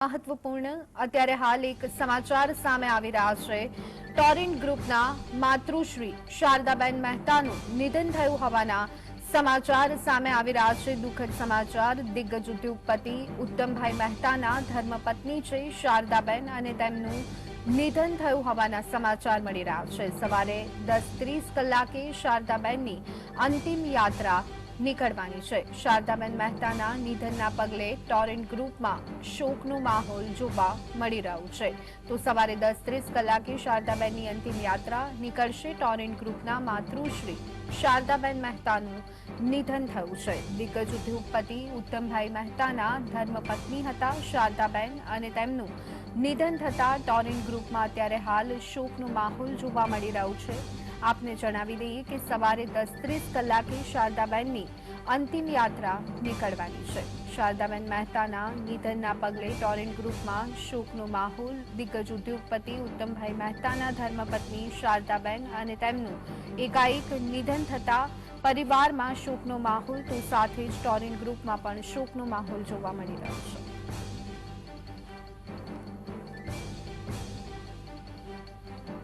મહત્વપૂર્ણ. અત્યારે હાલ એક સમાચાર સામે આવી રહ્યા છે. ટોરેન્ટ ગ્રુપના માતૃશ્રી શારદાબેન મહેતાનું નિધન થયું હોવાના સમાચાર સામે આવી રહ્યા છે. દુઃખદ સમાચાર, દિગ્ગજ ઉદ્યોગપતિ ઉત્તમભાઈ મહેતાના ધર્મપત્ની છે શારદાબેન અને તેમનું નિધન થયું હોવાના સમાચાર મળી રહ્યા છે. સવારે દસ ત્રીસ કલાકે શારદાબેનની અંતિમ યાત્રા નીકળવાની છે. શારદાબેન મહેતાના નિધનના પગલે ટોરેન્ટ ગ્રુપમાં શોકનો માહોલ જોવા મળી રહ્યો છે. તો સવારે દસ ત્રીસ કલાકે શારદાબેનની અંતિમ યાત્રા નીકળશે ટોરેન્ટ ગ્રુપના માતૃશ્રી શારદાબેન મહેતાનું નિધન થયું છે. દિગ્ગજ ઉદ્યોગપતિ ઉત્તમભાઈ મહેતાના ધર્મપત્ની હતા શારદાબેન અને તેમનું નિધન થતા ટોરેન્ટ ગ્રુપમાં અત્યારે હાલ શોકનો માહોલ જોવા મળી રહ્યો છે. આપને જણાવી દઈએ કે સવારે દસ ત્રીસ કલાકે શારદાબેનની અંતિમ યાત્રા નીકળવાની છે. શારદાબેન મહેતાના નિધનના પગલે ટોરેન્ટ ગ્રુપમાં શોકનો માહોલ, દિગ્ગજ ઉદ્યોગપતિ ઉત્તમભાઈ મહેતાના ધર્મપત્ની શારદાબેન અને તેમનું એકાએક નિધન થતા પરિવારમાં શોકનો માહોલ તો સાથે જ ટોરેન્ટ ગ્રુપમાં પણ શોકનો માહોલ જોવા મળી રહ્યો છે.